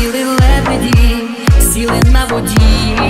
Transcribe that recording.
Сіли лебеді, сіли на воді.